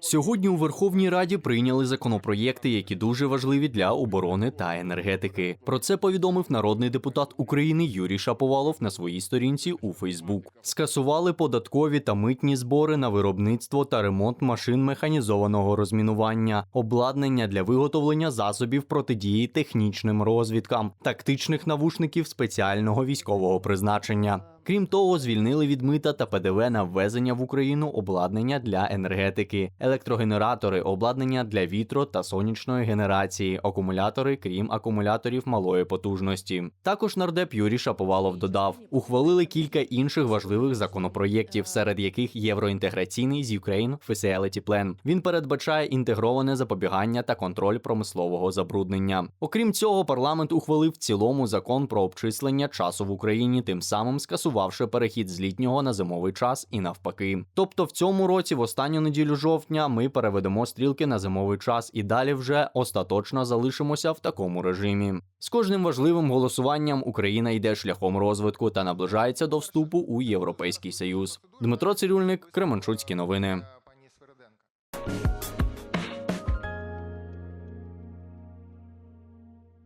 Сьогодні у Верховній Раді прийняли законопроєкти, які дуже важливі для оборони та енергетики. Про це повідомив народний депутат України Юрій Шаповалов на своїй сторінці у Фейсбук. Скасували податкові та митні збори на виробництво та ремонт машин механізованого розмінування, обладнання для виготовлення засобів протидії технічним розвідкам, тактичних навушників спеціального військового призначення. Крім того, звільнили від мита та ПДВ на ввезення в Україну обладнання для енергетики, електрогенератори, обладнання для вітро та сонячної генерації, акумулятори, крім акумуляторів малої потужності. Також нардеп Юрій Шаповалов додав: ухвалили кілька інших важливих законопроєктів, серед яких євроінтеграційний з Ukraine Facility Plan. Він передбачає інтегроване запобігання та контроль промислового забруднення. Окрім цього, парламент ухвалив в цілому закон про обчислення часу в Україні, тим самим скасувавши перехід з літнього на зимовий час і навпаки. Тобто, в цьому році, в останню неділю жовтня, ми переведемо стрілки на зимовий час і далі вже остаточно залишимося в такому режимі. З кожним важливим голосуванням Україна йде шляхом розвитку та наближається до вступу у Європейський Союз. Дмитро Цирюльник, Кременчуцькі новини.